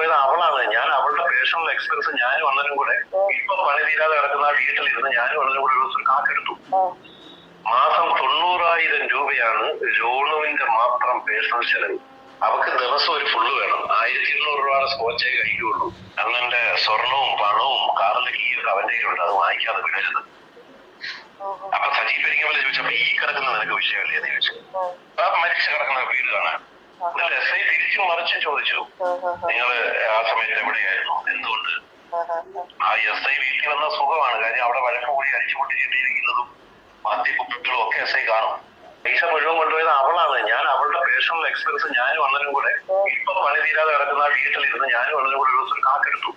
കൊണ്ടുപോയത് അവളാണ്. ഞാൻ അവളുടെ പേഴ്സണൽ എക്സ്പെൻസ് ഞാൻ അണ്ണനും കൂടെ ഇപ്പൊ പണി തീരാതെ കിടക്കുന്ന ആ വീട്ടിലിരുന്ന് ഞാനും അണ്ണനും കൂടെ ഒരു ദിവസം കാക്കെടുത്തു. മാസം തൊണ്ണൂറായിരം രൂപയാണ് ജോണുവിന്റെ മാത്രം പേഴ്സണൽ ചെലവ്. അവക്ക് ദിവസം ഒരു ഫുള്ള് വേണം. ആയിരത്തി ഇരുന്നൂറ് രൂപയുടെ സ്കോച്ചേ കഴിക്കുള്ളൂ. അണ്ണന്റെ സ്വർണവും പണവും കാറിന്റെ കീഴൊക്കെ അവന്റെ കയ്യിലുണ്ട്. അത് വാങ്ങിക്കാതെ വിടരുത് അപ്പൊ സജീവ് എനിക്ക് ചോദിച്ചപ്പോ ഈ കിടക്കുന്ന നിനക്ക് വിഷയമല്ലേ? എന്ന് ചോദിച്ചു. മരിച്ചു കിടക്കുന്ന വീട് കാണാൻ. എന്നിട്ട് എസ് ഐ തിരിച്ചു മറിച്ച് ചോദിച്ചു. നിങ്ങൾ ആ സമയത്ത് എവിടെയായിരുന്നു? എന്തുകൊണ്ട്? ആ എസ് ഐ വീട്ടിൽ വന്ന സുഖമാണ്. കാര്യം അവിടെ വഴക്ക് കൂടി അടിച്ചുപൊട്ടി ചെട്ടിയിരിക്കുന്നതും മദ്യക്കുപ്പികളും ഒക്കെ എസ് ഐ കാണും. പൈസ മുഴുവൻ കൊണ്ടുപോയത് അവളാണ്. ഞാൻ അവളുടെ പേഴ്സണൽ എക്സ്പെൻസ് ഞാനും അണ്ണനും കൂടെ ഇപ്പൊ പണി തീരാതെ കിടക്കുന്ന വീട്ടിലിരുന്ന് ഞാനും അണ്ണനും കൂടെ ഒരു ദിവസം കാക്കെടുത്തു.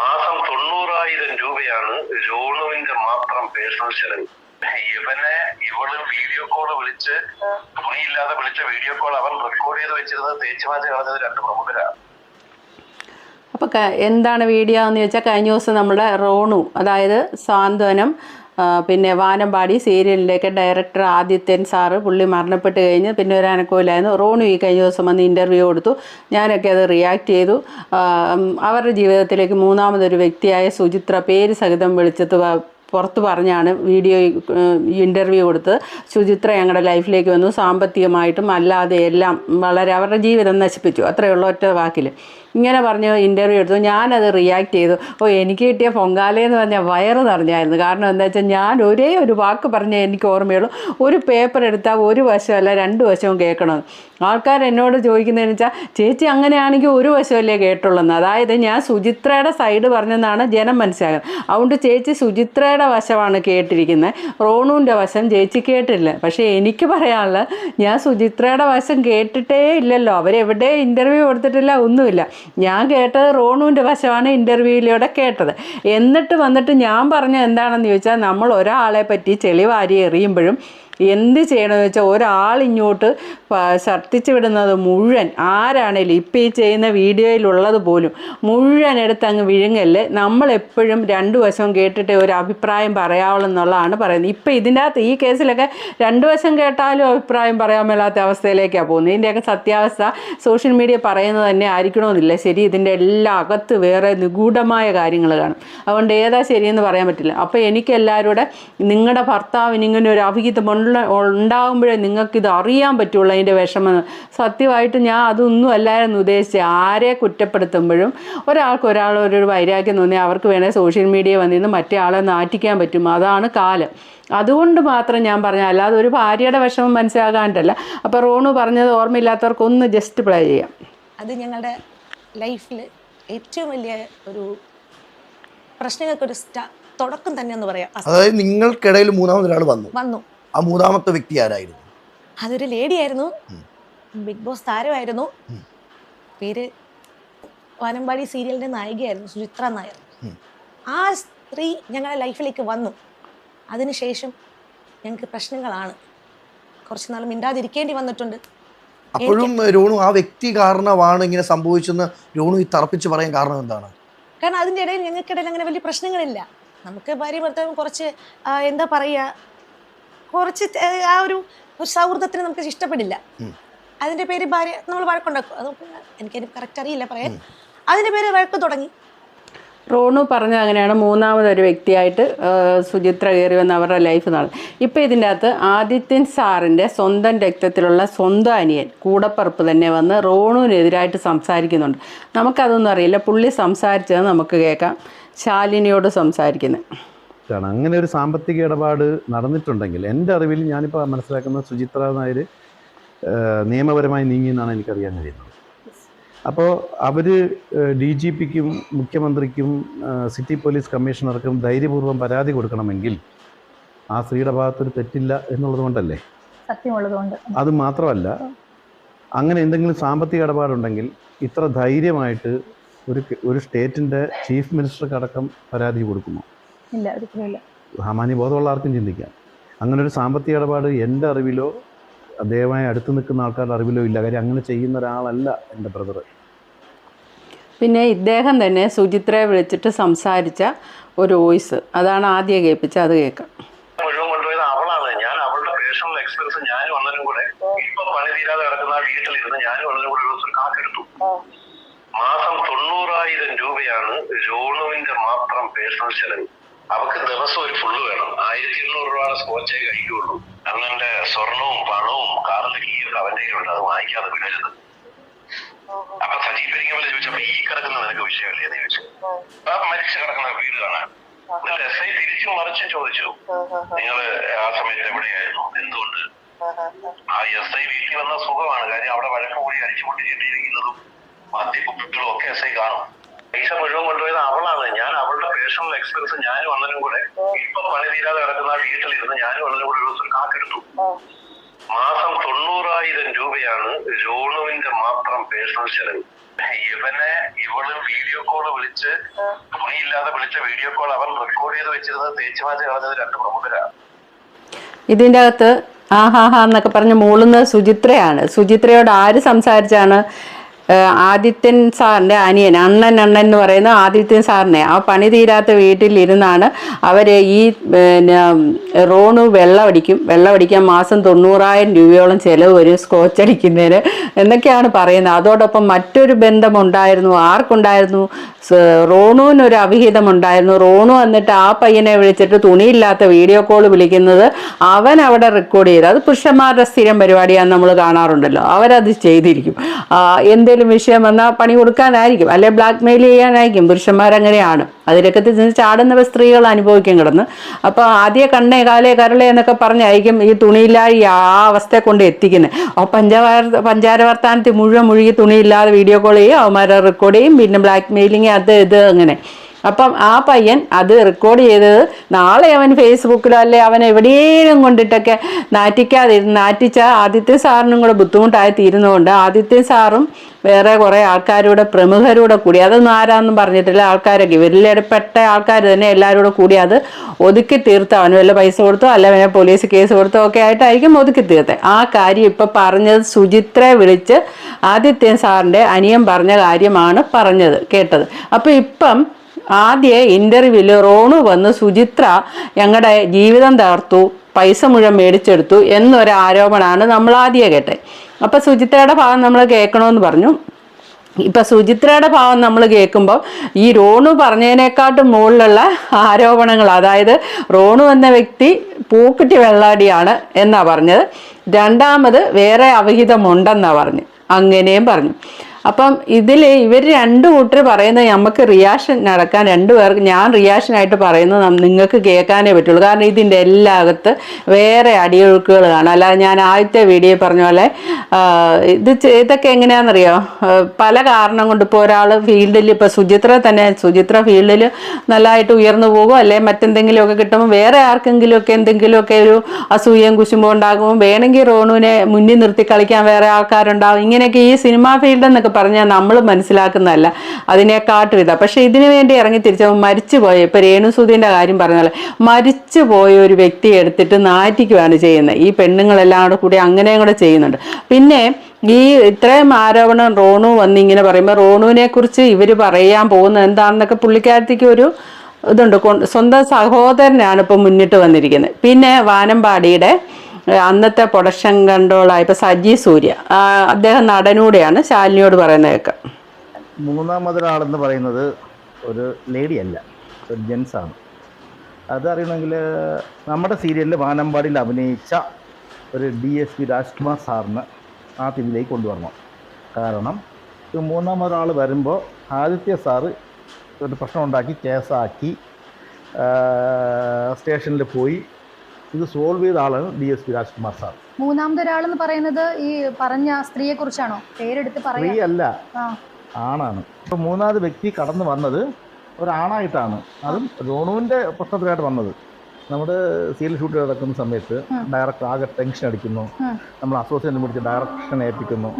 മാസം തൊണ്ണൂറായിരം രൂപയാണ് രോണുവിന്റെ മാത്രം പേഴ്സണൽ ചെലവ്. ഇവനെ ഇവൾ വീഡിയോ കോൾ വിളിച്ച് തുണിയില്ലാതെ വിളിച്ച വീഡിയോ കോൾ അവൻ റെക്കോർഡ് ചെയ്ത് വെച്ചിരുന്നത് തേച്ചുമാച്ച് കളഞ്ഞത് രണ്ട് പ്രമുഖരാണ്. അപ്പോൾ എന്താണ് വീഡിയോ എന്ന് ചോദിച്ചാൽ കഴിഞ്ഞ ദിവസം നമ്മുടെ റോണു അതായത് സാന്ത്വനം പിന്നെ വാനമ്പാടി സീരിയലിലേക്ക് ഡയറക്ടർ ആദിത്യൻ സാറ് പുള്ളി മരണപ്പെട്ട് കഴിഞ്ഞ് പിന്നെ ഒരു അനക്കമില്ലായിരുന്നു റോണു ഈ കഴിഞ്ഞ ദിവസം വന്ന് ഇന്റർവ്യൂ കൊടുത്തു. ഞാനൊക്കെ അത് റിയാക്ട് ചെയ്തു. അവരുടെ ജീവിതത്തിലേക്ക് മൂന്നാമതൊരു വ്യക്തിയായ സുചിത്ര പേര് സഹിതം വിളിച്ചത് പുറത്ത് പറഞ്ഞാണ് വീഡിയോ ഇന്റർവ്യൂ കൊടുത്ത്. ശുചിത്ര ഞങ്ങളുടെ ലൈഫിലേക്ക് വന്നു. സാമ്പത്തികമായിട്ടും അല്ലാതെ എല്ലാം വളരെ അവരുടെ ജീവിതം നശിപ്പിച്ചു. അത്രയുള്ള ഒറ്റ വാക്കിൽ ഇങ്ങനെ പറഞ്ഞ് ഇന്റർവ്യൂ എടുത്തു. ഞാനത് റിയാക്ട് ചെയ്തു. ഓ എനിക്ക് കിട്ടിയ പൊങ്കാലയെന്ന് പറഞ്ഞാൽ വയറ് നിറഞ്ഞായിരുന്നു. കാരണം എന്താ വെച്ചാൽ ഞാൻ ഒരേ ഒരു വാക്ക് പറഞ്ഞേ എനിക്ക് ഓർമ്മയുള്ളൂ. ഒരു പേപ്പർ എടുത്താൽ ഒരു വശമല്ല രണ്ട് വശവും കേൾക്കണമെന്ന് ആൾക്കാർ എന്നോട് ചോദിക്കുന്നതെന്ന് വെച്ചാൽ ചേച്ചി അങ്ങനെയാണെങ്കിൽ ഒരു വശമല്ലേ കേട്ടുള്ളൂ അതായത് ഞാൻ സുചിത്രയുടെ സൈഡ് പറഞ്ഞെന്നാണ് ജനം മനസ്സിലാക്കുന്നത്. അതുകൊണ്ട് ചേച്ചി സുചിത്രയുടെ വശമാണ് കേട്ടിരിക്കുന്നത്. റോണുവിന്റെ വശം ചേച്ചി കേട്ടില്ല. പക്ഷേ എനിക്ക് പറയാനുള്ളത് ഞാൻ സുചിത്രയുടെ വശം കേട്ടിട്ടേ ഇല്ലല്ലോ. അവരെവിടെ ഇന്റർവ്യൂ കൊടുത്തിട്ടില്ല ഒന്നുമില്ല. ഞാൻ കേട്ടത് റോണുവിന്റെ വശമാണ് ഇന്റർവ്യൂവിലൂടെ കേട്ടത്. എന്നിട്ട് വന്നിട്ട് ഞാൻ പറഞ്ഞത് എന്താണെന്ന് ചോദിച്ചാൽ നമ്മൾ ഒരാളെ പറ്റി ചെളിവാരി എറിയുമ്പോഴും എന്ത് ചെയ്യണമെന്ന് വെച്ചാൽ ഒരാൾ ഇങ്ങോട്ട് ഛർദ്ദിച്ച് വിടുന്നത് മുഴുവൻ ആരാണേലും ഇപ്പം ഈ ചെയ്യുന്ന വീഡിയോയിലുള്ളത് പോലും മുഴുവൻ എടുത്ത് അങ്ങ് വിഴുങ്ങൽ നമ്മളെപ്പോഴും രണ്ടു വശവും കേട്ടിട്ട് ഒരു അഭിപ്രായം പറയാവുള്ളൂ എന്നുള്ളതാണ് പറയുന്നത്. ഇപ്പം ഇതിന്റെ അകത്ത് ഈ കേസിലൊക്കെ രണ്ടു വശം കേട്ടാലും അഭിപ്രായം പറയാൻ മേലാത്ത അവസ്ഥയിലേക്കാണ് പോകുന്നത്. ഇതിന്റെയൊക്കെ സത്യാവസ്ഥ സോഷ്യൽ മീഡിയ പറയുന്നത് തന്നെ ആയിരിക്കണമെന്നില്ല ശരി ഇതിന്റെ എല്ലാ അകത്ത് വേറെ നിഗൂഢമായ കാര്യങ്ങൾ കാണും. അതുകൊണ്ട് ഏതാ ശരിയെന്ന് പറയാൻ പറ്റില്ല. അപ്പോൾ എനിക്ക് എല്ലാവരുടെ നിങ്ങളുടെ ഭർത്താവിന് ഇങ്ങനെ ഒരു അഭിഹിതം ഉള്ള ഉണ്ടാകുമ്പോഴേ നിങ്ങൾക്കിത് അറിയാൻ പറ്റുള്ളൂ അതിന്റെ വിഷമം. സത്യമായിട്ട് ഞാൻ അതൊന്നും അല്ലായിരുന്നു ഉദ്ദേശിച്ചത്. ആരെ കുറ്റപ്പെടുത്തുമ്പോഴും ഒരാൾക്ക് ഒരാൾ ഒരു വൈരാഗ്യം തോന്നി അവർക്ക് വേണേൽ സോഷ്യൽ മീഡിയ വന്നിരുന്ന് മറ്റേ ആളെ നാറ്റിക്കാൻ പറ്റും. അതാണ് കാലം. അതുകൊണ്ട് മാത്രം ഞാൻ പറഞ്ഞ അല്ലാതെ ഒരു ഭാര്യയുടെ വിഷമം മനസ്സിലാകാണ്ടല്ല. അപ്പോൾ റോണു പറഞ്ഞത് ഓർമ്മയില്ലാത്തവർക്ക് ഒന്ന് ജസ്റ്റ് പ്ലേ ചെയ്യാം. അത് ഞങ്ങളുടെ ലൈഫിൽ ഏറ്റവും വലിയ ഒരു പ്രശ്നങ്ങൾക്ക് ഒരു തുടക്കം തന്നെ എന്ന് പറയാം. അതായത് നിങ്ങൾക്കിടയിൽ മൂന്നാമതൊരാൾ വന്നു. വന്നു. ആ മൂന്നാമത്തെ വ്യക്തി ആരായിരുന്നു? അതൊരു ലേഡി ആയിരുന്നു. ബിഗ് ബോസ് താരമായിരുന്നു. പേര് വാനമ്പാടി സീരിയലിന്റെ നായികയായിരുന്നു സുചിത്ര നായർ. ആ സ്ത്രീ ഞങ്ങളുടെ ലൈഫിലേക്ക് വന്നു. അതിനുശേഷം ഞങ്ങൾക്ക് പ്രശ്നങ്ങളാണ്. കുറച്ച് നാൾ മിണ്ടാതിരിക്കേണ്ടി വന്നിട്ടുണ്ട്. അപ്പോഴും രോണു ആ വ്യക്തി കാരണമാണ് ഇങ്ങനെ സംഭവിച്ചെന്ന് രോണു ഈ തറപ്പിച്ച് പറയാൻ കാരണം എന്താണ്? കാരണം അതിന്റെ ഇടയിൽ ഞങ്ങൾക്കിടയിൽ അങ്ങനെ വലിയ പ്രശ്നങ്ങളില്ല. നമുക്ക് ഭാര്യ ഭർത്താവ് കുറച്ച് എന്താ പറയുക കുറച്ച് ആ ഒരു സൗഹൃദത്തിന് നമുക്ക് ഇഷ്ടപ്പെടില്ല. അതിന്റെ പേര് ഭാര്യ നമ്മൾ വഴക്കുണ്ടാക്കും. അത് എനിക്കതിന് കറക്റ്റ് അറിയില്ല പറയാൻ. അതിന്റെ പേര് വഴക്ക് തുടങ്ങി. റോണു പറഞ്ഞ അങ്ങനെയാണ് മൂന്നാമതൊരു വ്യക്തിയായിട്ട് സുചിത്ര കയറി വന്ന അവരുടെ ലൈഫ് നടന്നു ഇപ്പോൾ ഇതിന്റെ അകത്ത് ആദിത്യൻ സാറിന്റെ സ്വന്തം രക്തത്തിലുള്ള സ്വന്തം അനിയൻ കൂടപ്പറപ്പ് തന്നെ വന്ന് റോണുവിനെതിരായിട്ട് സംസാരിക്കുന്നുണ്ട്. നമുക്കതൊന്നും അറിയില്ല. പുള്ളി സംസാരിച്ചത് നമുക്ക് കേൾക്കാം. ശാലിനിയോട് സംസാരിക്കുന്നത് ആണ് അങ്ങനെ ഒരു സാമ്പത്തിക ഇടപാട് നടന്നിട്ടുണ്ടെങ്കിൽ എന്റെ അറിവിൽ ഞാനിപ്പോൾ മനസ്സിലാക്കുന്ന സുചിത്ര നായർ നിയമപരമായി നീങ്ങിയെന്നാണ് എനിക്കറിയാൻ കഴിയുന്നത്. അപ്പോൾ അവർ ഡി ജി പിക്കും മുഖ്യമന്ത്രിക്കും സിറ്റി പോലീസ് കമ്മീഷണർക്കും ധൈര്യപൂർവം പരാതി കൊടുക്കണമെങ്കിൽ ആ സ്ത്രീയുടെ ഭാഗത്തൊരു തെറ്റില്ല എന്നുള്ളത് കൊണ്ടല്ലേ? സത്യമുള്ളതുകൊണ്ട്. അത് മാത്രമല്ല അങ്ങനെ എന്തെങ്കിലും സാമ്പത്തിക ഇടപാടുണ്ടെങ്കിൽ ഇത്ര ധൈര്യമായിട്ട് ഒരു ഒരു സ്റ്റേറ്റിന്റെ ചീഫ് മിനിസ്റ്റർക്ക് അടക്കം പരാതി കൊടുക്കുമോ? ഇല്ല സാമാന്യ ബോധമുള്ള ആർക്കും ചിന്തിക്കാം. അങ്ങനെ ഒരു സാമ്പത്തിക ഇടപാട് എന്റെ അറിവിലോ ദയവായി അടുത്ത് നിൽക്കുന്ന ആൾക്കാരുടെ അറിവിലോ ഇല്ല. കാര്യം അങ്ങനെ ചെയ്യുന്ന ഒരാളല്ല എന്റെ ബ്രദർ പിന്നെ ഇദ്ദേഹം തന്നെ സുചിത്രയെ വിളിച്ചിട്ട് സംസാരിച്ച ഒരു വോയിസ്. അതാണ് ആദ്യം കേൾപ്പിച്ചത് അത് കേൾക്കാം. മുഴുവൻ കൊണ്ടുപോയത് അവളാണ്. ഞാൻ അവളുടെ പേഴ്സണൽ എക്സ്പെൻസ് ഞാൻ കൂടെ ഇപ്പൊ പണി തീരാതെ കിടക്കുന്ന ആ വീട്ടിലിരുന്ന് ഞാനും അണ്ണനും കൂടെ ഒരു ദിവസം കാക്കെടുത്തു മാസം തൊണ്ണൂറായിരം രൂപയാണ് രോണുവിന്റെ മാത്രം പേഴ്സണൽ ചെലവ്. അവക്ക് ദിവസം ഒരു ഫുള്ള് വേണം. ആയിരത്തി ഇരുന്നൂറ് രൂപയുടെ സ്കോച്ചേ കഴിക്കുള്ളൂ. അങ്ങനെ സ്വർണവും പണവും കാറിന്റെ കീയൊക്കെ അവന്റെ കയ്യിലുണ്ട് അത് വാങ്ങിക്കാതെ വിടരുത്. അപ്പൊ സജീവ് പെരിങ്ങമല ചോദിച്ചപ്പോ ഈ കിടക്കുന്ന നിനക്ക് വിഷയമല്ലേ എന്ന് ചോദിച്ചു. ആ മരിച്ചു കിടക്കുന്ന വീട് കാണാൻ. എസ് ഐ തിരിച്ചും മറിച്ചും ചോദിച്ചു. നിങ്ങൾ ആ സമയത്ത് എവിടെയായിരുന്നു? എന്തുകൊണ്ട്? ആ എസ് ഐ വീട്ടിൽ വന്ന സുഖമാണ്. കാര്യം അവിടെ വഴക്കം കൂടി അടിച്ചുകൊണ്ടിരിക്കുന്നതും മദ്യക്കുപ്പികളും ഒക്കെ എസ് ഐ കാണും. പൈസ മുഴുവൻ കൊണ്ടുപോയത് അവളാണ്. ഞാൻ അവളുടെ പേഴ്സണൽ എക്സ്പെൻസ് ഞാൻ അണ്ണനും കൂടെ ഇപ്പൊ പണി തീരാതെ കിടക്കുന്ന ആ വീട്ടിലിരുന്ന് ഞാനും അണ്ണനും കൂടെ ഒരു ദിവസം കണക്കെടുത്തു മാസം തൊണ്ണൂറായിരം രൂപയാണ് രോണുവിന്റെ മാത്രം പേഴ്സണൽ ചെലവ്. ഇവനെ ഇവൾ വീഡിയോ കോൾ വിളിച്ച് തുണിയില്ലാതെ വിളിച്ച വീഡിയോ കോൾ അവൻ റെക്കോർഡ് ചെയ്ത് വെച്ചിരുന്നത് തേച്ചുമാറ്റി കളഞ്ഞത് രണ്ട് പ്രമുഖരാണ് ഇതിന്റെ അകത്ത് ആഹാഹാ എന്നൊക്കെ പറഞ്ഞ് മൂളുന്നത് സുചിത്രയാണ്. സുചിത്രയോട് ആര് സംസാരിച്ചാണ് ആദിത്യൻ സാറിന്റെ അനിയൻ അണ്ണൻ അണ്ണൻ എന്ന് പറയുന്ന ആദിത്യൻ സാറിനെ. ആ പണി തീരാത്ത വീട്ടിലിരുന്നാണ് അവർ ഈ പിന്നെ റോണു വെള്ളമടിക്കും വെള്ളമടിക്കാൻ മാസം തൊണ്ണൂറായിരം രൂപയോളം ചിലവ് വരും സ്കോച്ച് അടിക്കുന്നതിന് എന്നൊക്കെയാണ് പറയുന്നത്. അതോടൊപ്പം മറ്റൊരു ബന്ധമുണ്ടായിരുന്നു. ആർക്കുണ്ടായിരുന്നു? റോണുവിനൊരു അവിഹിതമുണ്ടായിരുന്നു. റോണു എന്നിട്ട് ആ പയ്യനെ വിളിച്ചിട്ട് തുണിയില്ലാത്ത വീഡിയോ കോൾ വിളിക്കുന്നത് അവൻ അവിടെ റെക്കോർഡ് ചെയ്ത്. അത് പുരുഷന്മാരുടെ സ്ഥിരം പരിപാടിയാണ് നമ്മൾ കാണാറുണ്ടല്ലോ. അവരത് ചെയ്തിരിക്കും. ആ, എന്തേലും വിഷയം വന്നാൽ പണി കൊടുക്കാനായിരിക്കും. അല്ലെ ബ്ലാക്ക് മെയിൽ ചെയ്യാനായിരിക്കും. പുരുഷന്മാരങ്ങനെയാണ്. അതിലൊക്കെ ചെന്ന് ചാടുന്നവ സ്ത്രീകൾ അനുഭവിക്കും കിടന്ന്. അപ്പോൾ ആദ്യ കണ്ണേ കാലേ കരളേ എന്നൊക്കെ പറഞ്ഞായിരിക്കും ഈ തുണിയില്ലായി ആ അവസ്ഥയെ കൊണ്ട് എത്തിക്കുന്നത് അപ്പോൾ പഞ്ചാര പഞ്ചാര വർത്താനത്തിൽ മുഴുവൻ മുഴുകി തുണിയില്ലാതെ വീഡിയോ കോൾ ചെയ്യും അവന്മാരെ റെക്കോർഡ് ചെയ്യും പിന്നെ ബ്ലാക്ക് മെയിലിങ് അത് ഇത് അങ്ങനെ. അപ്പം ആ പയ്യൻ അത് റെക്കോർഡ് ചെയ്തത് നാളെ അവൻ ഫേസ്ബുക്കിലോ അല്ലെ അവൻ എവിടെയെങ്കിലും കൊണ്ടിട്ടൊക്കെ നാറ്റിക്കാതെ നാറ്റിച്ച ആദിത്യ സാറിനും കൂടെ ബുദ്ധിമുട്ടായി തീരുന്നതുകൊണ്ട് ആദിത്യ സാറും വേറെ കുറേ ആൾക്കാരുടെ പ്രമുഖരൂടെ കൂടി അതൊന്നും ആരാന്നും പറഞ്ഞിട്ടില്ല ആൾക്കാരൊക്കെ ഇവരിലേപ്പെട്ട ആൾക്കാർ തന്നെ എല്ലാവരും കൂടെ കൂടി അത് ഒതുക്കി തീർത്ത് അവന് വല്ല പൈസ കൊടുത്തോ അല്ല അവനെ പോലീസ് കേസ് കൊടുത്തോ ഒക്കെ ആയിട്ടായിരിക്കും ഒതുക്കി തീർത്തത് ആ കാര്യം ഇപ്പം പറഞ്ഞത് സുചിത്രയെ വിളിച്ച് ആദിത്യൻ സാറിന്റെ അനിയൻ പറഞ്ഞ കാര്യമാണ് പറഞ്ഞത് കേട്ടത്. അപ്പോൾ ഇപ്പം ആദ്യ ഇന്റർവ്യൂവിൽ റോണു വന്ന് സുചിത്ര ഞങ്ങളുടെ ജീവിതം തകർത്തു പൈസ മുഴുവൻ മേടിച്ചെടുത്തു എന്നൊരു ആരോപണമാണ് നമ്മൾ ആദ്യം കേട്ടെ അപ്പം സുചിത്രയുടെ ഭാഗം നമ്മൾ കേൾക്കണമെന്ന് പറഞ്ഞു. ഇപ്പം സുചിത്രയുടെ ഭാവം നമ്മൾ കേൾക്കുമ്പോൾ ഈ റോണു പറഞ്ഞതിനെക്കാട്ടും മുകളിലുള്ള ആരോപണങ്ങൾ അതായത് റോണു എന്ന വ്യക്തി പൂക്കുട്ടി വെള്ളാടിയാണ് എന്നാ പറഞ്ഞത്. രണ്ടാമത് വേറെ അവിഹിതമുണ്ടെന്നാ പറഞ്ഞു. അങ്ങനെയും പറഞ്ഞു. അപ്പം ഇതിൽ ഇവർ രണ്ട് കൂട്ടർ പറയുന്നത് നമുക്ക് റിയാക്ഷൻ നടക്കാൻ രണ്ടു പേർക്ക് ഞാൻ റിയാക്ഷനായിട്ട് പറയുന്നത് നിങ്ങൾക്ക് കേൾക്കാനേ പറ്റുള്ളൂ. കാരണം ഇതിന്റെ എല്ലാകത്ത് വേറെ അടിയൊഴുക്കുകൾ കാണാം അല്ലാതെ ഞാൻ ആദ്യത്തെ വീഡിയോ പറഞ്ഞ പോലെ ഇത് ഇതൊക്കെ എങ്ങനെയാണെന്നറിയോ? പല കാരണം കൊണ്ട് ഇപ്പോൾ ഒരാൾ ഫീൽഡിൽ ഇപ്പോൾ സുചിത്ര തന്നെ സുചിത്ര ഫീൽഡിൽ നല്ലതായിട്ട് ഉയർന്നു പോകും. അല്ലെ മറ്റെന്തെങ്കിലുമൊക്കെ കിട്ടുമ്പോൾ വേറെ ആർക്കെങ്കിലുമൊക്കെ എന്തെങ്കിലുമൊക്കെ ഒരു അസൂയയും കുശുമ്പോ ഉണ്ടാകുമ്പോൾ വേണമെങ്കിൽ റോണുവിനെ മുന്നിൽ നിർത്തി കളിക്കാൻ വേറെ ആൾക്കാരുണ്ടാവും. ഇങ്ങനെയൊക്കെ ഈ സിനിമാ ഫീൽഡ് എന്നൊക്കെ പറഞ്ഞാൽ നമ്മൾ മനസ്സിലാക്കുന്നതല്ല. അതിനെക്കാട്ടും ഇതാ. പക്ഷേ ഇതിനു വേണ്ടി ഇറങ്ങി തിരിച്ചപ്പോൾ മരിച്ചു പോയ ഇപ്പൊ രേണുസുധീന്റെ കാര്യം പറഞ്ഞാൽ മരിച്ചു പോയ ഒരു വ്യക്തിയെ എടുത്തിട്ട് നാറ്റിക്കുകയാണ് ചെയ്യുന്നത്. ഈ പെണ്ണുങ്ങളെല്ലാം കൂടെ അങ്ങനെയും കൂടെ ചെയ്യുന്നുണ്ട്. പിന്നെ ഈ ഇത്രയും ആരോപണം റോണു വന്നിങ്ങനെ പറയുമ്പോൾ റോണുവിനെ കുറിച്ച് ഇവർ പറയാൻ പോകുന്നത് എന്താണെന്നൊക്കെ പുള്ളിക്കാരത്തേക്ക് ഒരു ഇതുണ്ട്. സ്വന്തം സഹോദരനാണ് ഇപ്പം മുന്നിട്ട് വന്നിരിക്കുന്നത്. പിന്നെ വാനമ്പാടിയുടെ അന്നത്തെ പ്രൊഡക്ഷൻ കൺട്രോളായ ഇപ്പം സജി സൂര്യ. അദ്ദേഹം നടനൂടെയാണ് ശാലിനിയോട് പറയുന്നത് കേൾക്കാം മൂന്നാമതൊരാളെന്ന് പറയുന്നത് ഒരു ലേഡി അല്ല ഒരു ജെൻസ് ആണ് അത് അറിയണമെങ്കിൽ നമ്മുടെ സീരിയലിൽ വാനമ്പാടിയിൽ അഭിനയിച്ച ഒരു ഡി എസ് പി രാജ്കുമാർ സാറിന് ആ ടീമിലേക്ക് കൊണ്ടുവരണം. കാരണം ഈ മൂന്നാമതൊരാൾ വരുമ്പോൾ ആദിത്യ സാറ് ഒരു പ്രശ്നം ഉണ്ടാക്കി കേസാക്കി സ്റ്റേഷനിൽ പോയി ഇത് സോൾവ് ചെയ്ത ആളാണ് D S P Rajkumar sir. മൂന്നാമതൊരാളെന്ന് പറയുന്നത് ഈ പറഞ്ഞ സ്ത്രീയെ കുറിച്ചാണോ പേരെടുത്ത് സ്ത്രീ അല്ല ആണാണ്. ഇപ്പൊ മൂന്നാമത് വ്യക്തി കടന്നു വന്നത് ഒരാണായിട്ടാണ്. അതും രോണുവിന്റെ പ്രശ്നത്തിലായിട്ട് വന്നത്. നമ്മുടെ സീരിയൽ ഷൂട്ട് നടക്കുന്ന സമയത്ത് ഡയറക്ടർ ആകെ ടെൻഷൻ അടിക്കുന്നു. നമ്മൾ അസോസിയേഷൻ പിടിച്ച് ഡയറക്ഷൻ ഏൽപ്പിക്കുന്നു.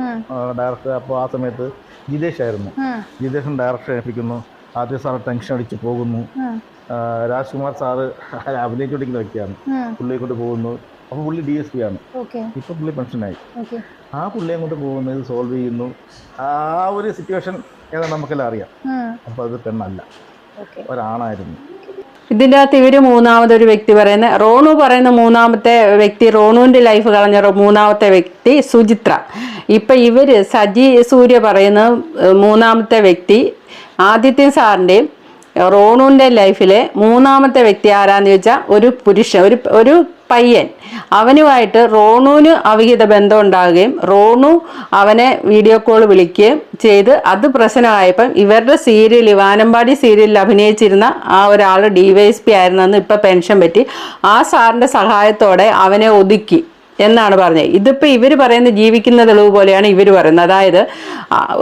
ഡയറക്ടർ അപ്പോൾ ആ സമയത്ത് ജിതേഷ് ആയിരുന്നു. ജിതേഷൻ ഡയറക്ഷൻ ഏൽപ്പിക്കുന്നു. ആദ്യ സാറ് ടെൻഷൻ അടിച്ച് പോകുന്നു. രാജ്കുമാർ സാറ് അഭിനയിക്കൊണ്ടിരിക്കുന്ന വ്യക്തിയാണ്. പുള്ളിയെ കൊണ്ട് പോകുന്നു. അപ്പോൾ പുള്ളി ഡി എസ് പി ആണ്. ഇപ്പോൾ പുള്ളി പെൻഷനായി ആ പുള്ളിയെ കൊണ്ട് പോകുന്നത് സോൾവ് ചെയ്യുന്നു. ആ ഒരു സിറ്റുവേഷൻ ഏതാ നമുക്കെല്ലാം അറിയാം. അപ്പോൾ അത് പെണ്ണല്ല. ഒരാണായിരുന്നു. ഇതിന്റെ അകത്ത് ഇവർ മൂന്നാമതൊരു വ്യക്തി പറയുന്ന റോണു പറയുന്ന മൂന്നാമത്തെ വ്യക്തി റോണുവിന്റെ ലൈഫ് കളഞ്ഞ മൂന്നാമത്തെ വ്യക്തി സുചിത്ര. ഇപ്പം ഇവർ സജി സൂര്യ പറയുന്ന മൂന്നാമത്തെ വ്യക്തി ആദിത്യ സാറിന്റെയും റോണുവിന്റെ ലൈഫിലെ മൂന്നാമത്തെ വ്യക്തി ആരാന്ന് ചോദിച്ചാൽ ഒരു പുരുഷ ഒരു ഒരു പയ്യൻ. അവനുമായിട്ട് റോണുവിന് അവിഹിത ബന്ധം ഉണ്ടാകുകയും റോണു അവനെ വീഡിയോ കോൾ വിളിക്കുകയും ചെയ്ത് അത് പ്രശ്നമായപ്പം ഇവരുടെ സീരിയൽ വാനമ്പാടി സീരിയലിൽ അഭിനയിച്ചിരുന്ന ആ ഒരാൾ ഡി വൈ എസ് പി ആയിരുന്നെന്ന് ഇപ്പം പെൻഷൻ പറ്റി. ആ സാറിന്റെ സഹായത്തോടെ അവനെ ഒതുക്കി എന്നാണ് പറഞ്ഞത്. ഇതിപ്പോൾ ഇവർ പറയുന്നത് ജീവിക്കുന്ന തെളിവ് പോലെയാണ് ഇവർ പറയുന്നത്. അതായത്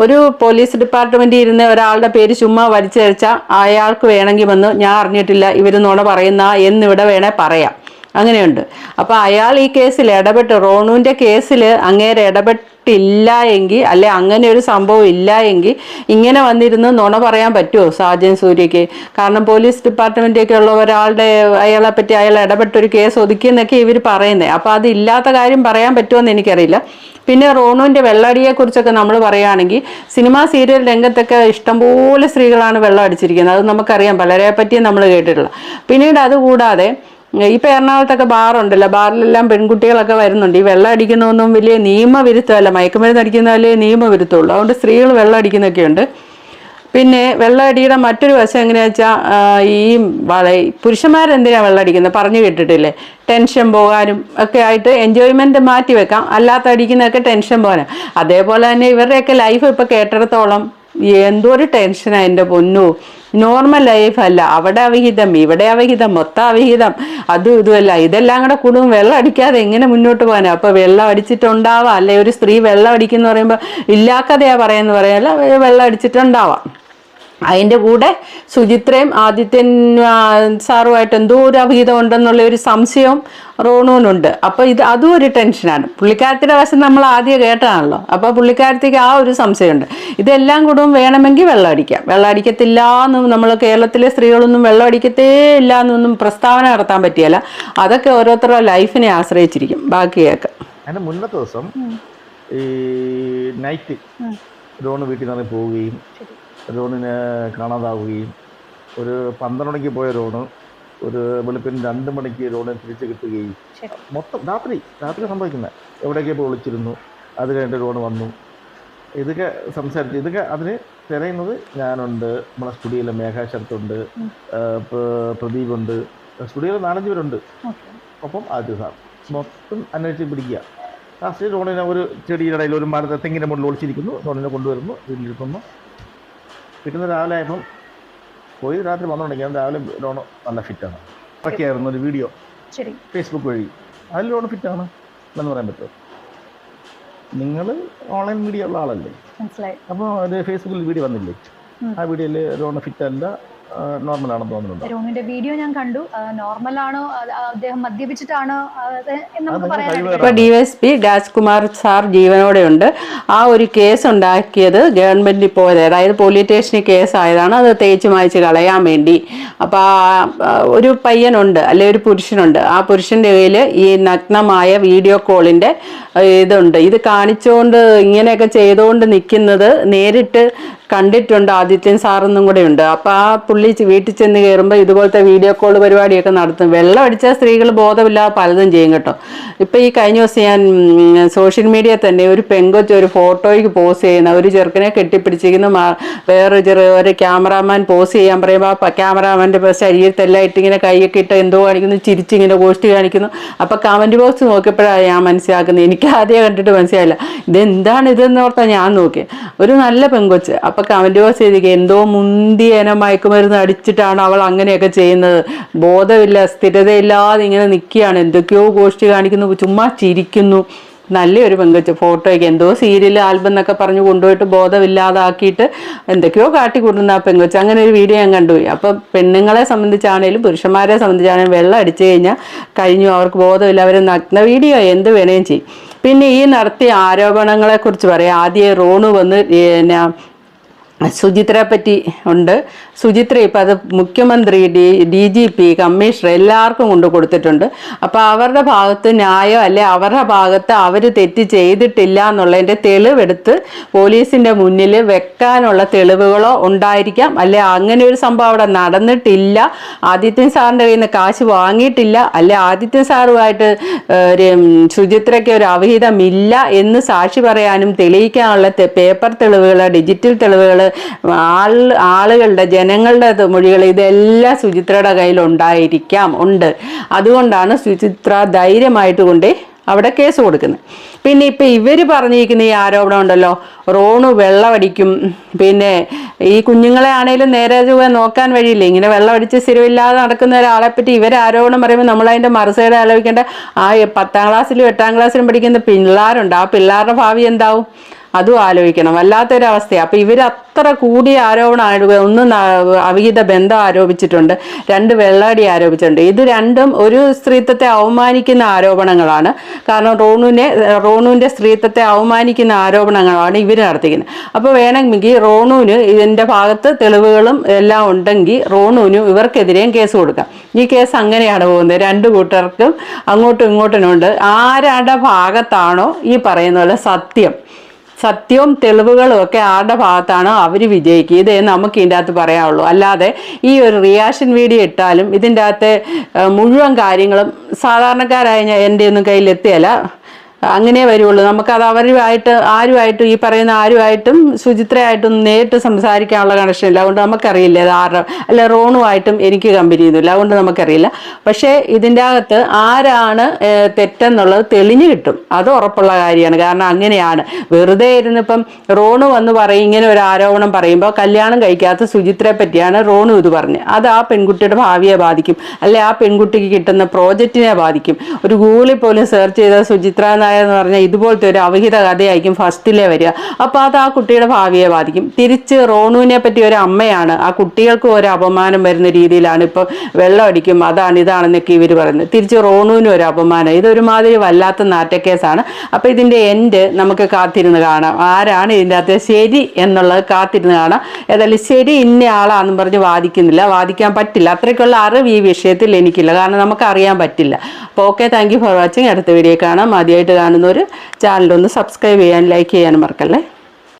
ഒരു പോലീസ് ഡിപ്പാർട്ട്മെന്റിൽ ഇരുന്ന ഒരാളുടെ പേര് ചുമ്മാ വലിച്ചഴിച്ചാൽ അയാൾക്ക് വേണമെങ്കിൽ വന്ന് ഞാൻ അറിഞ്ഞിട്ടില്ല ഇവർ നുണ പറയുന്ന എന്നിവിടെ വേണേൽ പറയാം. അങ്ങനെയുണ്ട്. അപ്പോൾ അയാൾ ഈ കേസിൽ ഇടപെട്ട് റോണുവിന്റെ കേസിൽ അങ്ങേരെ ഇടപെട്ടില്ല എങ്കിൽ അല്ലെ അങ്ങനെ ഒരു സംഭവം ഇല്ല എങ്കിൽ ഇങ്ങനെ വന്നിരുന്ന് നുണ പറയാൻ പറ്റുമോ സാജൻ സൂര്യക്ക് കാരണം പോലീസ് ഡിപ്പാർട്ട്മെന്റൊക്കെ ഉള്ള ഒരാളുടെ അയാളെ പറ്റി അയാൾ ഇടപെട്ടൊരു കേസ് ഒതുക്കിയെന്നൊക്കെ ഇവർ പറയുന്നത് അപ്പോൾ അത് ഇല്ലാത്ത കാര്യം പറയാൻ പറ്റുമോ എനിക്കറിയില്ല. പിന്നെ റോണുവിന്റെ വെള്ളടിയെക്കുറിച്ചൊക്കെ നമ്മൾ പറയുകയാണെങ്കിൽ സിനിമാ സീരിയൽ രംഗത്തൊക്കെ ഇഷ്ടംപോലെ സ്ത്രീകളാണ് വെള്ളം അടിച്ചിരിക്കുന്നത്. അത് നമുക്കറിയാം. പലരെ പറ്റിയും നമ്മൾ കേട്ടിട്ടുള്ള പിന്നീട് അതുകൂടാതെ ഇപ്പൊ എറണാകുളത്തൊക്കെ ബാറുണ്ടല്ലോ ബാറിലെല്ലാം പെൺകുട്ടികളൊക്കെ വരുന്നുണ്ട്. ഈ വെള്ളം അടിക്കുന്നൊന്നും വലിയ നിയമവിരുദ്ധമല്ല. മയക്കുമരുന്ന് അടിക്കുന്നതല്ലേ നിയമവിരുദ്ധമുള്ളൂ. അതുകൊണ്ട് സ്ത്രീകൾ വെള്ളം അടിക്കുന്നൊക്കെ ഉണ്ട് പിന്നെ വെള്ളമടിയുടെ മറ്റൊരു വശം എങ്ങനെയാ വെച്ചാൽ ഈ വള പുരുഷന്മാരെന്തിനാണ് വെള്ളം അടിക്കുന്നത് പറഞ്ഞു കേട്ടിട്ടില്ലേ? ടെൻഷൻ പോകാനും ഒക്കെ ആയിട്ട് എൻജോയ്മെന്റ് മാറ്റി വെക്കാം. അല്ലാത്ത അടിക്കുന്നതൊക്കെ ടെൻഷൻ പോകാനും. അതേപോലെ തന്നെ ഇവരുടെയൊക്കെ ലൈഫ് ഇപ്പൊ കേട്ടിടത്തോളം എന്തോ ഒരു ടെൻഷനാണ് എന്റെ പൊന്നു. നോർമൽ ലൈഫ് അല്ല. അവിടെ അവഹിതം ഇവിടെ അവഹിതം മൊത്തം അവഹിതം. അതും ഇതുമല്ല ഇതെല്ലാം കൂടെ കുടുംബം വെള്ളം അടിക്കാതെ എങ്ങനെ മുന്നോട്ട് പോകാനാ? അപ്പൊ വെള്ളം അടിച്ചിട്ടുണ്ടാവാം. അല്ലെ ഒരു സ്ത്രീ വെള്ളം അടിക്കുന്ന പറയുമ്പോൾ ഇല്ലാക്കതെയാ പറയാന്ന് പറയല്ല വെള്ളം അടിച്ചിട്ടുണ്ടാവാം. അതിന്റെ കൂടെ സുചിത്രയും ആദിത്യൻ സാറുമായിട്ട് എന്തോ ഒരു അഭിഹിതം ഉണ്ടെന്നുള്ള ഒരു സംശയവും റോണുവിനുണ്ട്. അപ്പോൾ ഇത് അതും ഒരു ടെൻഷനാണ്. പുള്ളിക്കാരത്തിന്റെ വശം നമ്മൾ ആദ്യം കേട്ടതാണല്ലോ. അപ്പോൾ പുള്ളിക്കാരത്തേക്ക് ആ ഒരു സംശയമുണ്ട്. ഇതെല്ലാം കൂടും വേണമെങ്കിൽ വെള്ളം അടിക്കാം. വെള്ളം അടിക്കത്തില്ല എന്ന് നമ്മൾ കേരളത്തിലെ സ്ത്രീകളൊന്നും വെള്ളം അടിക്കത്തേ ഇല്ല എന്നൊന്നും പ്രസ്താവന നടത്താൻ പറ്റിയല്ല. അതൊക്കെ ഓരോരുത്തരുടെ ലൈഫിനെ ആശ്രയിച്ചിരിക്കും. ബാക്കിയൊക്കെ അതിന്റെ മുന്നത്തെ ദിവസം ഈ നൈറ്റ് റോണ് വീട്ടിൽ നിന്ന് പോവുകയും റോണിനെ കാണാതാവുകയും ഒരു പന്ത്രണ്ട് മണിക്ക് പോയ റോണ് ഒരു വെളുപ്പിന് രണ്ട് മണിക്ക് റോണിനെ തിരിച്ചു കിട്ടുകയും. മൊത്തം രാത്രി രാത്രി സംഭവിക്കുന്നത് എവിടെയൊക്കെ പോയി വിളിച്ചിരുന്നു അത് കഴിഞ്ഞിട്ട് റോണ് വന്നു. ഇതൊക്കെ സംസാരിച്ച് ഇതൊക്കെ അതിന് തിരയുന്നത് ഞാനുണ്ട് നമ്മളെ സ്റ്റുഡിയോയിലെ മേഘാശരത്തുണ്ട് പ്രദീപുണ്ട് സ്റ്റുഡിയോയിൽ നാലഞ്ച് പേരുണ്ട്. ഒപ്പം ആദ്യ സാർ. മൊത്തം അന്വേഷിച്ച് പിടിക്കുക. ലാസ്റ്റ് റോണിനെ ഒരു ചെടിയുടെ ഇടയിൽ ഒരു മരത്തെ തെങ്ങിന്റെ മുകളിൽ ഒളിച്ചിരിക്കുന്നു. റോണിനെ കൊണ്ടുവരുന്നു വീട്ടിലിരുത്തുന്നു പിറ്റുന്ന രാവിലെ ആയപ്പം പോയി രാത്രി വന്നുകൊണ്ടെങ്കിൽ രാവിലെ ലോണ് നല്ല ഫിറ്റാണ് ഒക്കെയായിരുന്നു ഒരു വീഡിയോ ശരി. ഫേസ്ബുക്ക് വഴി. അതിൽ ലോണ് ഫിറ്റാണ് എന്ന് പറയാൻ പറ്റുമോ? നിങ്ങൾ ഓൺലൈൻ മീഡിയ ഉള്ള ആളല്ലേ? അപ്പോൾ അത് ഫേസ്ബുക്കിൽ വീഡിയോ വന്നില്ലേ? ആ വീഡിയോയിൽ ലോണ് ഫിറ്റ് അല്ല നോർമലാണെന്ന് തോന്നുന്നുണ്ട്? രോഹിന്റെ വീഡിയോ ഞാൻ കണ്ടു. നോർമൽ ആണോ അദ്ദേഹം മദ്യപിച്ചിട്ടാണോ? ഡിവൈഎസ്പി രാജ്കുമാർ സാർ ജീവനോടെയുണ്ട്. ആ ഒരു കേസ് ഉണ്ടാക്കിയത് ഗവൺമെന്റിൽ പോയത് അതായത് പോലീസ് സ്റ്റേഷനിൽ കേസായതാണ് അത് തേച്ച് മായ്ച്ച് കളയാൻ വേണ്ടി. അപ്പൊ ആ, ആ, ഒരു പയ്യനുണ്ട് അല്ലെ ഒരു പുരുഷനുണ്ട്. ആ പുരുഷന്റെ കയ്യിൽ ഈ നഗ്നമായ വീഡിയോ കോളിന്റെ ഇതുണ്ട്. ഇത് കാണിച്ചുകൊണ്ട് ഇങ്ങനെയൊക്കെ ചെയ്തുകൊണ്ട് നിൽക്കുന്നത് നേരിട്ട് കണ്ടിട്ടുണ്ട് ആദിത്യൻ സാറെന്നും കൂടെ ഉണ്ട്. അപ്പോൾ ആ പുള്ളി വീട്ടിൽ ചെന്ന് കയറുമ്പോൾ ഇതുപോലത്തെ വീഡിയോ കോൾ പരിപാടിയൊക്കെ നടത്തും. വെള്ളം അടിച്ചാൽ സ്ത്രീകൾ ബോധമില്ലാതെ പലതും ചെയ്യും കേട്ടോ. ഇപ്പോൾ ഈ കഴിഞ്ഞ ദിവസം ഞാൻ സോഷ്യൽ മീഡിയ തന്നെ ഒരു പെങ്കൊച്ച് ഒരു ഫോട്ടോയ്ക്ക് പോസ് ചെയ്യുന്ന ഒരു ചെറുക്കനെ കെട്ടിപ്പിടിച്ചിരിക്കുന്ന. വേറെ ചെറിയ ഒരു ക്യാമറാമാൻ പോസ് ചെയ്യാൻ പറയുമ്പോൾ ആ ക്യാമറാമാന്റെ ശരീരത്തെല്ലാം ഇട്ട് ഇങ്ങനെ കൈയൊക്കെ ഇട്ട് എന്തോ കാണിക്കുന്നു ചിരിച്ചിങ്ങനെ ഗോഷ്ടി കാണിക്കുന്നു. അപ്പോൾ കമന്റ് ബോക്സ് നോക്കിയപ്പോഴാണ് ഞാൻ മനസ്സിലാക്കുന്നത്. എനിക്ക് ആദ്യം കണ്ടിട്ട് മനസ്സിലായില്ല. ഇതെന്താണ് ഇതെന്ന് ഓർത്താൽ ഞാൻ നോക്കി ഒരു നല്ല പെങ്കൊച്ച്. അപ്പോൾ കമന്റ് ബോക്സ് ചെയ്തിരിക്കുക എന്തോ മുന്തിയനെ മയക്കുമരുന്ന് അടിച്ചിട്ടാണ് അവൾ അങ്ങനെയൊക്കെ ചെയ്യുന്നത്? ബോധമില്ല സ്ഥിരതയില്ലാതെ ഇങ്ങനെ നിൽക്കുകയാണ് എന്തൊക്കെയോ ഗോഷ്ടി കാണിക്കുന്നു ചുമ്മാ ചിരിക്കുന്നു. നല്ലൊരു പെങ്കൊച്ച് ഫോട്ടോയ്ക്ക്. എന്തോ സീരിയൽ ആൽബം എന്നൊക്കെ പറഞ്ഞ് കൊണ്ടുപോയിട്ട് ബോധമില്ലാതാക്കിയിട്ട് എന്തൊക്കെയോ കാട്ടിക്കൂട്ടുന്ന ആ പെങ്കൊച്ച്. അങ്ങനെ ഒരു വീഡിയോ ഞാൻ കണ്ടുപോയി. അപ്പം പെണ്ണുങ്ങളെ സംബന്ധിച്ചാണേലും പുരുഷന്മാരെ സംബന്ധിച്ചാണേലും വെള്ളം അടിച്ചു കഴിഞ്ഞാൽ കഴിഞ്ഞു. അവർക്ക് ബോധമില്ല. അവർ നഗ്ന വീഡിയോ എന്ത് വേണേലും ചെയ്യും. പിന്നെ ഈ നടത്തിയ ആരോപണങ്ങളെക്കുറിച്ച് പറയാം. ആദ്യം റോണു വന്ന് സുചിത്രയെ പറ്റി ഉണ്ട്. സുചിത്ര ഇപ്പം അത് മുഖ്യമന്ത്രി D D G P commissioner എല്ലാവർക്കും കൊണ്ട് കൊടുത്തിട്ടുണ്ട്. അപ്പോൾ അവരുടെ ഭാഗത്ത് ന്യായം അല്ലെ അവരുടെ ഭാഗത്ത് അവർ തെറ്റ് ചെയ്തിട്ടില്ല എന്നുള്ളതിന്റെ തെളിവെടുത്ത് പോലീസിന്റെ മുന്നിൽ വെക്കാനുള്ള തെളിവുകളോ ഉണ്ടായിരിക്കാം. അല്ലെ അങ്ങനെ ഒരു സംഭവം അവിടെ നടന്നിട്ടില്ല. ആദിത്യൻ സാറിന്റെ കയ്യിൽ നിന്ന് കാശ് വാങ്ങിയിട്ടില്ല. അല്ലെ ആദിത്യൻ സാറുമായിട്ട് ഒരു, സുചിത്രയ്ക്ക് ഒരു അവിഹിതമില്ല എന്ന് സാക്ഷി പറയാനും തെളിയിക്കാനുള്ള പേപ്പർ തെളിവുകൾ ഡിജിറ്റൽ തെളിവുകൾ ആൾ ആളുകളുടെ ജനങ്ങളുടെ മൊഴികൾ ഇതെല്ലാം സുചിത്രയുടെ കയ്യിൽ ഉണ്ടായിരിക്കാം ഉണ്ട്. അതുകൊണ്ടാണ് സുചിത്ര ധൈര്യമായിട്ട് കൊണ്ട് അവിടെ കേസ് കൊടുക്കുന്നത്. പിന്നെ ഇപ്പം ഇവർ പറഞ്ഞിരിക്കുന്ന ഈ ആരോപണം ഉണ്ടല്ലോ റോണു വെള്ളമടിക്കും പിന്നെ ഈ കുഞ്ഞുങ്ങളെ ആണെങ്കിലും നേരെ ചുവ നോക്കാൻ വഴിയില്ല? ഇങ്ങനെ വെള്ളമടിച്ച് സ്ഥിരമില്ലാതെ നടക്കുന്ന ഒരാളെ പറ്റി ഇവർ ആരോപണം പറയുമ്പോൾ നമ്മൾ അതിന്റെ മറുസൈഡ് ആലോചിക്കേണ്ട ആ പത്താം ക്ലാസ്സിലും എട്ടാം ക്ലാസ്സിലും പഠിക്കുന്ന പിള്ളേരുണ്ട്. ആ പിള്ളേരുടെ ഭാവി എന്താവും? അതും ആലോചിക്കണം. വല്ലാത്തൊരവസ്ഥയാണ് അപ്പം ഇവർ അത്ര കൂടിയ ആരോപണമാണ് ഒന്ന് ന- അവിഹിത ബന്ധം ആരോപിച്ചിട്ടുണ്ട് രണ്ട് വെള്ളാടി ആരോപിച്ചിട്ടുണ്ട്. ഇത് രണ്ടും ഒരു സ്ത്രീത്വത്തെ അവമാനിക്കുന്ന ആരോപണങ്ങളാണ്. കാരണം റോണുവിനെ റോണുവിന്റെ സ്ത്രീത്വത്തെ അവമാനിക്കുന്ന ആരോപണങ്ങളാണ് ഇവർ നടത്തിക്കുന്നത്. അപ്പോൾ വേണമെങ്കിൽ റോണുവിന് ഇതിന്റെ ഭാഗത്ത് തെളിവുകളും എല്ലാം ഉണ്ടെങ്കിൽ റോണുവിനും ഇവർക്കെതിരെയും കേസ് കൊടുക്കാം. ഈ കേസ് അങ്ങനെയാണ് പോകുന്നത്. രണ്ട് കൂട്ടർക്കും അങ്ങോട്ടും ഇങ്ങോട്ടും ഉണ്ട്. ആരുടെ ഭാഗത്താണോ ഈ പറയുന്ന പോലെ സത്യം. സത്യവും തെളിവുകളും ഒക്കെ ആരുടെ ഭാഗത്താണോ അവർ വിജയിക്കുക ഇതേ നമുക്ക് ഇതിന്റെ അകത്ത് പറയാനുള്ളൂ. അല്ലാതെ ഈ ഒരു റിയാക്ഷൻ വീഡിയോ ഇട്ടാലും ഇതിന്റെ അകത്തെ മുഴുവൻ കാര്യങ്ങളും സാധാരണക്കാരായ എന്റെ ഒന്നും കയ്യിലെത്തിയല്ല. അങ്ങനെ വരുള്ളൂ. നമുക്കത് അവരുമായിട്ട് ആരുമായിട്ടും ഈ പറയുന്ന ആരുമായിട്ടും ശുചിത്രയായിട്ടും നേരിട്ട് സംസാരിക്കാനുള്ള കണക്ഷൻ ഇല്ല. അതുകൊണ്ട് നമുക്കറിയില്ല ഇത് ആരുടെ അല്ല റോണുമായിട്ടും എനിക്ക് കമ്പനി ഒന്നുമില്ല. അതുകൊണ്ട് നമുക്കറിയില്ല. പക്ഷേ ഇതിന്റെ അകത്ത് ആരാണ് തെറ്റെന്നുള്ളത് തെളിഞ്ഞു കിട്ടും. അത് ഉറപ്പുള്ള കാര്യമാണ്. കാരണം അങ്ങനെയാണ്. വെറുതെ ഇരുന്നിപ്പം റോണു വന്ന് പറയും ഇങ്ങനെ ഒരു ആരോപണം പറയുമ്പോൾ കല്യാണം കഴിക്കാത്ത സുചിത്രയെ പറ്റിയാണ് റോണു ഇത് പറഞ്ഞത്. അത് ആ പെൺകുട്ടിയുടെ ഭാവിയെ ബാധിക്കും. അല്ലെ ആ പെൺകുട്ടിക്ക് കിട്ടുന്ന പ്രോജക്റ്റിനെ ബാധിക്കും. ഒരു ഗൂഗിളിൽ പോലും സെർച്ച് ചെയ്ത സുചിത്ര നായർ എന്ന് പറഞ്ഞാൽ ഇതുപോലത്തെ ഒരു അവിഹിത കഥയായിരിക്കും ഫസ്റ്റിലെ വരിക. അപ്പോൾ അത് ആ കുട്ടിയുടെ ഭാവിയെ ബാധിക്കും. തിരിച്ച് റോണുവിനെ പറ്റി ഒരു അമ്മയാണ്. ആ കുട്ടികൾക്ക് ഒരു അപമാനം വരുന്ന രീതിയിലാണ് ഇപ്പോൾ വെള്ളം അടിക്കും. അതാണ് ഇതാണെന്നൊക്കെ ഇവർ പറയുന്നത്. തിരിച്ച് റോണുവിനും ഒരു അപമാനം. ഇതൊരുമാതിരി വല്ലാത്ത നാറ്റക്കേസാണ്. അപ്പോൾ ഇതിന്റെ എൻഡ് നമുക്ക് കാത്തിരുന്ന് കാണാം. ആരാണ് ഇതിന്റെ അകത്ത് ശരി എന്നുള്ളത് കാത്തിരുന്ന് കാണാം. ഏതായാലും ശരി ഇന്ന ആളാണെന്ന് പറഞ്ഞ് വാദിക്കുന്നില്ല. വാദിക്കാൻ പറ്റില്ല. അത്രയ്ക്കുള്ള അറിവ് ഈ വിഷയത്തിൽ എനിക്കില്ല. കാരണം നമുക്ക് അറിയാൻ പറ്റില്ല അപ്പോൾ ഓക്കെ താങ്ക് ഫോർ വാച്ചിങ് അടുത്ത വീഡിയോ കാണാം. ആദ്യമായിട്ട് കാണുന്നവർ ചാനലൊന്ന് സബ്സ്ക്രൈബ് ചെയ്യാൻ ലൈക്ക് ചെയ്യാനും മറക്കല്ലേ?